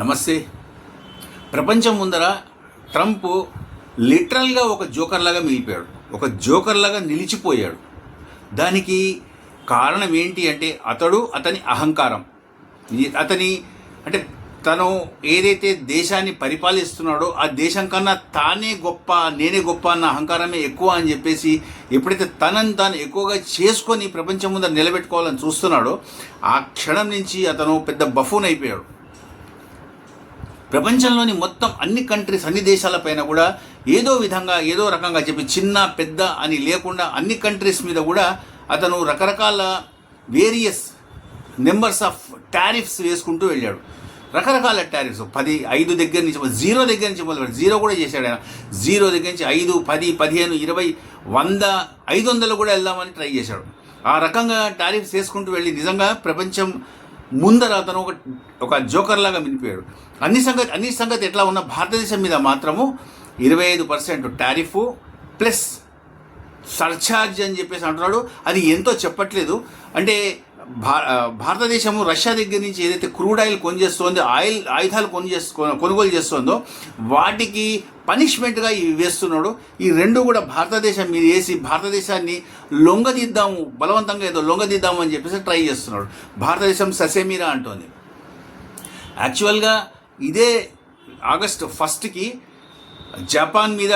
నమస్తే. ప్రపంచం ముందర ట్రంప్ లిటరల్గా ఒక జోకర్లాగా మిగిలిపోయాడు. ఒక జోకర్లాగా నిలిచిపోయాడు. దానికి కారణం ఏంటి అంటే అతడు అతని అహంకారం. అతని అంటే తను ఏదైతే దేశాన్ని పరిపాలిస్తున్నాడో ఆ దేశం కన్నా తానే గొప్ప నేనే గొప్ప అన్న అహంకారమే ఎక్కువ అని చెప్పేసి ఎప్పుడైతే తనని తాను ఎక్కువగా చేసుకొని ప్రపంచం ముందర నిలబెట్టుకోవాలని చూస్తున్నాడో ఆ క్షణం నుంచి అతను పెద్ద బఫూన్ అయిపోయాడు. ప్రపంచంలోని మొత్తం అన్ని కంట్రీస్ అన్ని దేశాలపైన కూడా ఏదో విధంగా ఏదో రకంగా చెప్పి చిన్న పెద్ద అని లేకుండా అన్ని కంట్రీస్ మీద కూడా అతను రకరకాల వేరియస్ నెంబర్స్ ఆఫ్ టారిఫ్స్ వేసుకుంటూ వెళ్ళాడు. రకరకాల టారిఫ్స్. పది ఐదు దగ్గర నుంచి జీరో దగ్గర నుంచి మొదలు జీరో కూడా చేశాడు ఆయన. జీరో దగ్గర నుంచి ఐదు పది పదిహేను ఇరవై వంద ఐదు వందలు కూడా వెళ్దామని ట్రై చేశాడు. ఆ రకంగా టారిఫ్స్ వేసుకుంటూ వెళ్ళి నిజంగా ప్రపంచం ముందర అతను ఒక ఒక జోకర్ లాగా మినిపోయాడు అన్ని సంగతి అన్ని సంగతి ఎట్లా ఉన్న భారతదేశం మీద మాత్రము ఇరవై ఐదు పర్సెంట్ టారిఫ్ ప్లస్ సర్ఛార్జ్ అని చెప్పేసి అంటున్నాడు. అది ఎంతో చెప్పట్లేదు. అంటే భారతదేశము రష్యా దగ్గర నుంచి ఏదైతే క్రూడ్ ఆయిల్ కొనిచేస్తుందో ఆయిల్ ఆయుధాలు కొని చేస్తు కొనుగోలు చేస్తుందో వాటికి పనిష్మెంట్గా ఇవి వేస్తున్నాడు. ఈ రెండు కూడా భారతదేశం మీద వేసి భారతదేశాన్ని లొంగదీద్దాము బలవంతంగా ఏదో లొంగదీద్దాము అని చెప్పేసి ట్రై చేస్తున్నాడు. భారతదేశం ససేమీరా అంటోంది. యాక్చువల్గా ఇదే ఆగస్ట్ ఫస్ట్కి జపాన్ మీద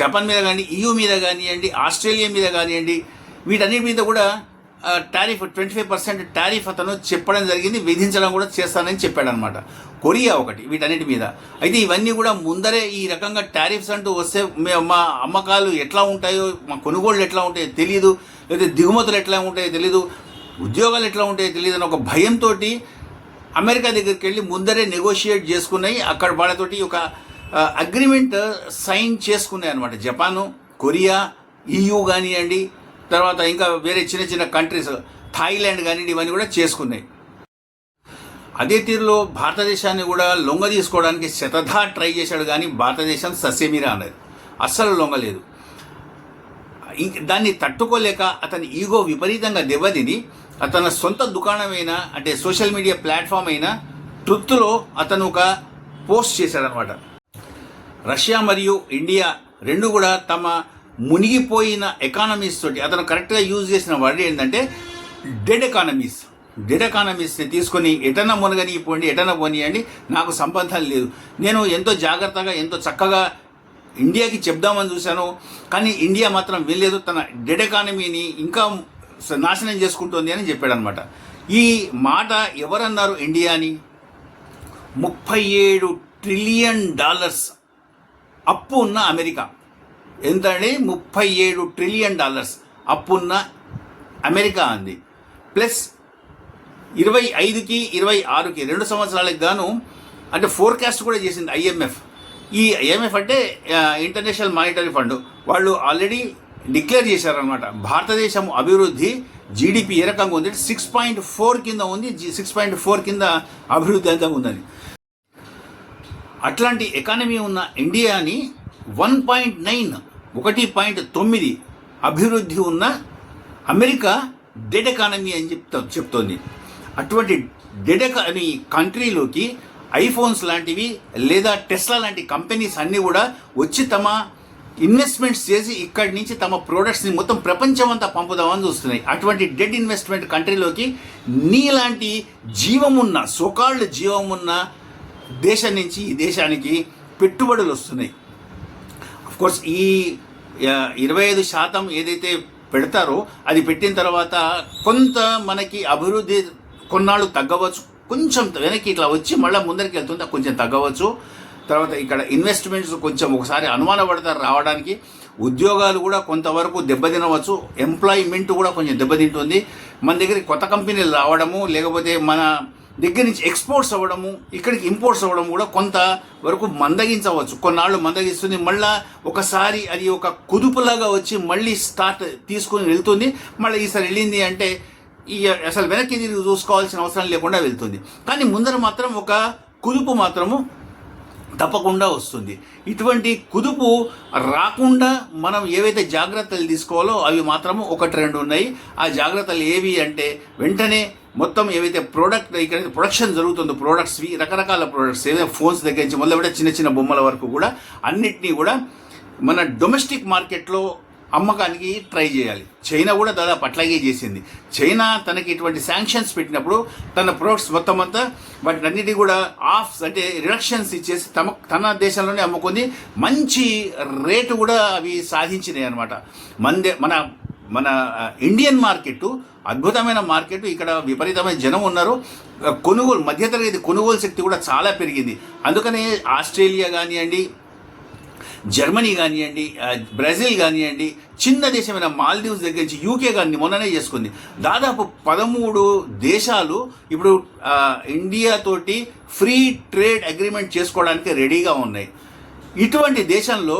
జపాన్ మీద కానీ ఈయూ మీద కానివ్వండి ఆస్ట్రేలియా మీద కానివ్వండి వీటన్నిటి మీద కూడా tariff twenty five percent tariff అతను చెప్పడం జరిగింది విధించడం కూడా చేస్తానని చెప్పాడనమాట కొరియా ఒకటి వీటన్నిటి మీద. అయితే ఇవన్నీ కూడా ముందరే ఈ రకంగా టారిఫ్స్ అంటూ వస్తే మే మా అమ్మకాలు ఎట్లా ఉంటాయో మా కొనుగోళ్ళు ఎట్లా ఉంటాయో తెలియదు లేదా దిగుమతులు ఎట్లా ఉంటాయో తెలియదు ఉద్యోగాలు ఎట్లా ఉంటాయో తెలియదు అని ఒక భయంతో అమెరికా దగ్గరికి వెళ్ళి ముందరే నెగోషియేట్ చేసుకున్నాయి. అక్కడ వాళ్ళతోటి ఒక అగ్రిమెంట్ సైన్ చేసుకున్నాయి అనమాట జపాను కొరియా ఈయూ కానివ్వండి తర్వాత ఇంకా వేరే చిన్న చిన్న కంట్రీస్ థాయిలాండ్ కానీ ఇవన్నీ కూడా చేసుకున్నాయి. అదే తీరులో భారతదేశాన్ని కూడా లొంగ తీసుకోవడానికి శతధా ట్రై చేశాడు కానీ భారతదేశం ససేమిరా అన్నది అస్సలు లొంగలేదు ఇంక దాన్ని తట్టుకోలేక అతని ఈగో విపరీతంగా దెబ్బతిని అతని సొంత దుకాణమైన అంటే సోషల్ మీడియా ప్లాట్ఫామ్ అయిన ట్రుత్లో అతను ఒక పోస్ట్ చేశాడనమాట. రష్యా మరియు ఇండియా రెండు కూడా తమ మునిగిపోయిన ఎకానమీస్ తోటి అతను కరెక్ట్గా యూజ్ చేసిన వర్డ్ ఏంటంటే డెడ్ ఎకానమీస్ డెడ్ ఎకానమీస్ని తీసుకొని ఎటన్నా మునగనిపోండి ఎటన్నా పోనీయండి నాకు సంబంధం లేదు. నేను ఎంతో జాగ్రత్తగా ఎంతో చక్కగా ఇండియాకి చెప్దామని చూశాను కానీ ఇండియా మాత్రం వెళ్ళలేదు తన డెడ్ ఎకానమీని ఇంకా నాశనం చేసుకుంటోంది అని చెప్పాడనమాట. ఈ మాట ఎవరన్నారు ఇండియాని? ముప్పై ఏడు ట్రిలియన్ డాలర్స్ అప్పు ఉన్న అమెరికా. ఎంత ముప్పై ఏడు ట్రిలియన్ డాలర్స్. అప్పున్న అమెరికా అంది. ప్లస్ ఇరవై ఐదుకి ఇరవై ఆరుకి రెండు సంవత్సరాలకు గాను అంటే ఫోర్కాస్ట్ కూడా చేసింది ఐఎంఎఫ్ ఈ ఐఎంఎఫ్ అంటే ఇంటర్నేషనల్ మానిటరీ ఫండ్. వాళ్ళు ఆల్రెడీ డిక్లేర్ చేశారనమాట భారతదేశం అభివృద్ధి జీడిపి ఏ రకంగా ఉంది సిక్స్ పాయింట్ ఫోర్ కింద ఉంది సిక్స్ పాయింట్ ఫోర్ కింద అభివృద్ధి అంతా ఉందని. అట్లాంటి ఎకానమీ ఉన్న ఇండియాని వన్ పాయింట్ నైన్ ఒకటి పాయింట్ తొమ్మిది అభివృద్ధి ఉన్న అమెరికా డెడ్ ఎకానమీ అని చెప్తా చెప్తోంది. అటువంటి డెడ్ ఎకానమీ కంట్రీలోకి ఐఫోన్స్ లాంటివి లేదా టెస్లా లాంటి కంపెనీస్ అన్నీ కూడా వచ్చి తమ ఇన్వెస్ట్మెంట్స్ చేసి ఇక్కడి నుంచి తమ ప్రోడక్ట్స్ని మొత్తం ప్రపంచం అంతా పంపుదామని చూస్తున్నాయి. అటువంటి డెడ్ ఇన్వెస్ట్మెంట్ కంట్రీలోకి నీలాంటి జీవమున్న సోకాల్డ్ జీవమున్న దేశం నుంచి ఈ దేశానికి పెట్టుబడులు వస్తున్నాయి. కోర్స్ ఈ ఇరవై ఐదు శాతం ఏదైతే పెడతారో అది పెట్టిన తర్వాత కొంత మనకి అభివృద్ధి కొన్నాళ్ళు తగ్గవచ్చు. కొంచెం వెనక్కి ఇట్లా వచ్చి మళ్ళీ ముందరికి వెళ్తుంది కొంచెం తగ్గవచ్చు. తర్వాత ఇక్కడ ఇన్వెస్ట్మెంట్స్ కొంచెం ఒకసారి అనుమానపడతారు రావడానికి. ఉద్యోగాలు కూడా కొంతవరకు దెబ్బతినవచ్చు. ఎంప్లాయ్మెంట్ కూడా కొంచెం దెబ్బతింటుంది. మన దగ్గర కొత్త కంపెనీలు రావడము లేకపోతే మన దగ్గర నుంచి ఎక్స్పోర్ట్స్ అవ్వడము ఇక్కడికి ఇంపోర్ట్స్ అవ్వడం కూడా కొంత వరకు మందగించవచ్చు. కొన్నాళ్ళు మందగిస్తుంది. మళ్ళా ఒకసారి అది ఒక కుదుపులాగా వచ్చి మళ్ళీ స్టార్ట్ తీసుకొని వెళ్తుంది. మళ్ళీ ఈసారి వెళ్ళింది అంటే ఈ అసలు వెనక్కి తిరిగి చూసుకోవాల్సిన అవసరం లేకుండా వెళ్తుంది. కానీ ముందర మాత్రం ఒక కుదుపు మాత్రము తప్పకుండా వస్తుంది. ఇటువంటి కుదుపు రాకుండా మనం ఏవైతే జాగ్రత్తలు తీసుకోవాలో అవి మాత్రము ఒకటి రెండు ఉన్నాయి. ఆ జాగ్రత్తలు ఏవి అంటే వెంటనే మొత్తం ఏవైతే ప్రోడక్ట్ ఇక్కడ ప్రొడక్షన్ జరుగుతుందో ప్రోడక్ట్స్ రకరకాల ప్రోడక్ట్స్ ఏదైతే ఫోన్స్ దగ్గర నుంచి మొదలు చిన్న చిన్న బొమ్మల వరకు కూడా అన్నిటినీ కూడా మన డొమెస్టిక్ మార్కెట్లో అమ్మకానికి ట్రై చేయాలి. చైనా కూడా దాదాపు అట్లాగే చేసింది. చైనా తనకి ఇటువంటి శాంక్షన్స్ పెట్టినప్పుడు తన ప్రొడక్ట్స్ మొత్తం అంతా వాటిని అన్నిటి కూడా ఆఫ్స్ అంటే రిడక్షన్స్ ఇచ్చేసి తమ తన దేశంలోనే అమ్ముకుంది మంచి రేటు కూడా అవి సాధించినాయి అనమాట మన మన మన ఇండియన్ మార్కెట్ అద్భుతమైన మార్కెట్ ఇక్కడ విపరీతమైన జనం ఉన్నారు. కొనుగోలు మధ్యతరగతి కొనుగోలు శక్తి కూడా చాలా పెరిగింది. అందుకనే ఆస్ట్రేలియా కానివ్వండి జర్మనీ కానివ్వండి బ్రెజిల్ కానివ్వండి చిన్న దేశమైన మాల్దీవ్స్ దగ్గర నుంచి యూకే కానీ మొన్ననే చేసుకుంది. దాదాపు పదమూడు దేశాలు ఇప్పుడు ఇండియాతోటి ఫ్రీ ట్రేడ్ అగ్రిమెంట్ చేసుకోవడానికి రెడీగా ఉన్నాయి. ఇటువంటి దేశంలో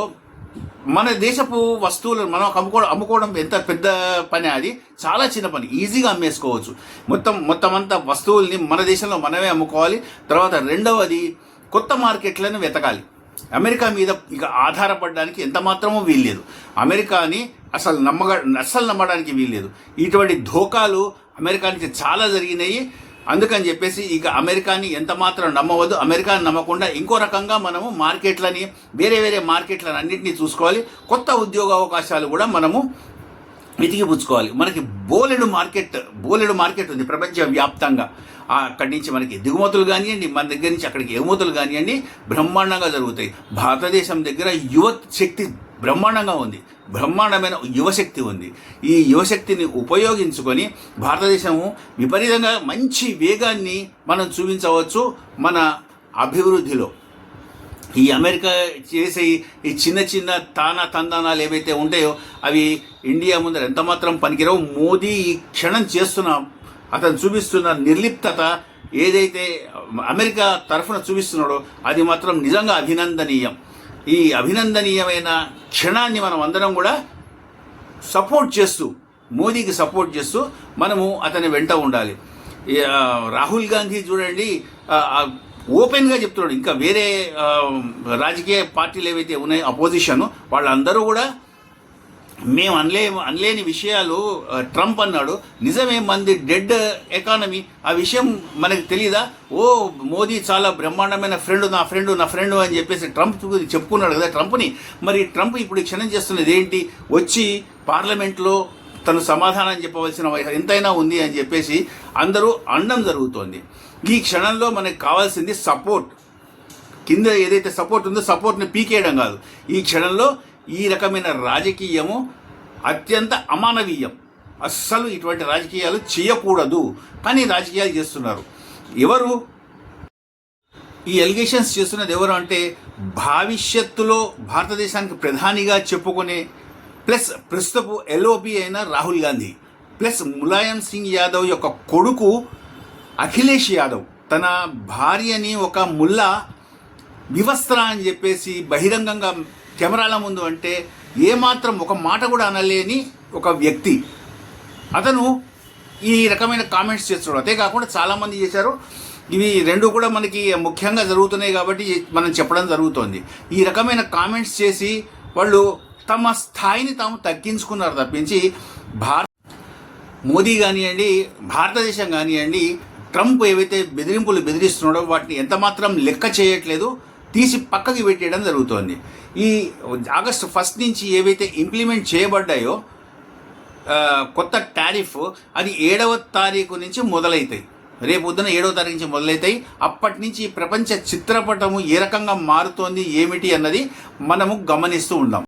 మన దేశపు వస్తువులను మనం అమ్ముకోవడం అమ్ముకోవడం ఎంత పెద్ద పని అది? చాలా చిన్న పని. ఈజీగా అమ్మేసుకోవచ్చు. మొత్తం మొత్తం అంతా వస్తువుల్ని మన దేశంలో మనమే అమ్ముకోవాలి. తర్వాత రెండవది కొత్త మార్కెట్లను వెతకాలి. అమెరికా మీద ఇక ఆధారపడడానికి ఎంత మాత్రమూ వీల్లేదు. అమెరికాని అసలు నమ్మగ అస్సలు నమ్మడానికి వీల్లేదు. ఇటువంటి ధోకాలు అమెరికా నుంచి చాలా జరిగినాయి. అందుకని చెప్పేసి ఇక అమెరికాని ఎంత మాత్రం నమ్మవద్దు. అమెరికాని నమ్మకుండా ఇంకో రకంగా మనము మార్కెట్లని వేరే వేరే మార్కెట్లను అన్నింటినీ చూసుకోవాలి. కొత్త ఉద్యోగ అవకాశాలు కూడా మనము వెతికిపుచ్చుకోవాలి మనకి బోలెడు మార్కెట్ బోలెడు మార్కెట్ ఉంది ప్రపంచ వ్యాప్తంగా అక్కడి నుంచి మనకి దిగుమతులు కానివ్వండి మన దగ్గర నుంచి అక్కడికి ఎగుమతులు కానివ్వండి బ్రహ్మాండంగా జరుగుతాయి. భారతదేశం దగ్గర యువత్ శక్తి బ్రహ్మాండంగా ఉంది. బ్రహ్మాండమైన యువశక్తి ఉంది. ఈ యువశక్తిని ఉపయోగించుకొని భారతదేశము విపరీతంగా మంచి వేగాన్ని మనం చూపించవచ్చు మన అభివృద్ధిలో. ఈ అమెరికా చేసే ఈ- చిన్న చిన్న తానా తందానాలు ఏవైతే ఉంటాయో అవి ఇండియా ముందర ఎంతమాత్రం పనికిరావు. మోదీ ఈ క్షణం చేస్తున్న అతను చూపిస్తున్న నిర్లిప్తత ఏదైతే అమెరికా తరఫున చూపిస్తున్నాడో అది మాత్రం నిజంగా అభినందనీయం. ఈ అభినందనీయమైన క్షణాన్ని మనం అందరం కూడా సపోర్ట్ చేస్తూ మోదీకి సపోర్ట్ చేస్తూ మనము అతని వెంట ఉండాలి. రాహుల్ గాంధీ చూడండి ఓపెన్గా చెప్తున్నాడు. ఇంకా వేరే రాజకీయ పార్టీలు ఏవైతే ఉన్నాయో అపోజిషన్ వాళ్ళందరూ కూడా మేము అనలే అనలేని విషయాలు ట్రంప్ అన్నాడు. నిజమే మంది డెడ్ ఎకానమీ. ఆ విషయం మనకి తెలీదా? ఓ మోదీ చాలా బ్రహ్మాండమైన ఫ్రెండ్ నా ఫ్రెండ్ నా ఫ్రెండ్ అని చెప్పేసి ట్రంప్ గురించి చెప్పుకున్నాడు కదా ట్రంప్ని. మరి ట్రంప్ ఇప్పుడు క్షణం చేస్తున్నది ఏంటి? వచ్చి పార్లమెంట్లో తను సమాధానం చెప్పవలసిన ఎంతైనా ఉంది అని చెప్పేసి అందరూ అండం జరుగుతోంది. ఈ క్షణంలో మనకు కావాల్సింది సపోర్ట్. కింద ఏదైతే సపోర్ట్ ఉందో సపోర్ట్ని పీకేయడం కాదు. ఈ క్షణంలో ఈ రకమైన రాజకీయము అత్యంత అమానవీయం. అస్సలు ఇటువంటి రాజకీయాలు చేయకూడదు. కానీ రాజకీయాలు చేస్తున్నారు. ఎవరు? ఈ ఎలిగేషన్స్ చేస్తున్నది ఎవరు అంటే భవిష్యత్తులో భారతదేశానికి ప్రధానిగా చెప్పుకునే ప్లస్ ప్రస్తుతపు ఎల్ఓపి అయిన రాహుల్ గాంధీ. ప్లస్ ములాయం సింగ్ యాదవ్ యొక్క కొడుకు అఖిలేష్ యాదవ్. తన భార్యని ఒక ముల్లా వివస్త్ర అని చెప్పేసి బహిరంగంగా కెమెరాల ముందు అంటే ఏమాత్రం ఒక మాట కూడా అనలేని ఒక వ్యక్తి. అతను ఈ రకమైన కామెంట్స్ చేస్తున్నాడు. అంతే కాకుండా చాలామంది చేశారు. ఇవి రెండు కూడా మనకి ముఖ్యంగా జరుగుతున్నాయి కాబట్టి మనం చెప్పడం జరుగుతోంది. ఈ రకమైన కామెంట్స్ చేసి వాళ్ళు తమ స్థాయిని తాము తగ్గించుకున్నారు తప్పించి భారత మోదీ కానివ్వండి భారతదేశం కానివ్వండి ట్రంప్ ఏవైతే బెదిరింపులు బెదిరిస్తున్నాడో వాటిని ఎంతమాత్రం లెక్క చేయట్లేదు. తీసి పక్కకి పెట్టేయడం జరుగుతోంది. ఈ ఆగస్టు ఫస్ట్ నుంచి ఏవైతే ఇంప్లిమెంట్ చేయబడ్డాయో కొత్త టారిఫ్ అది ఏడవ తారీఖు నుంచి మొదలవుతాయి రేపు పొద్దున ఏడవ తారీఖు నుంచి మొదలవుతాయి అప్పటి నుంచి ప్రపంచ చిత్రపటము ఏ రకంగా మారుతోంది ఏమిటి అన్నది మనము గమనిస్తూ ఉన్నాం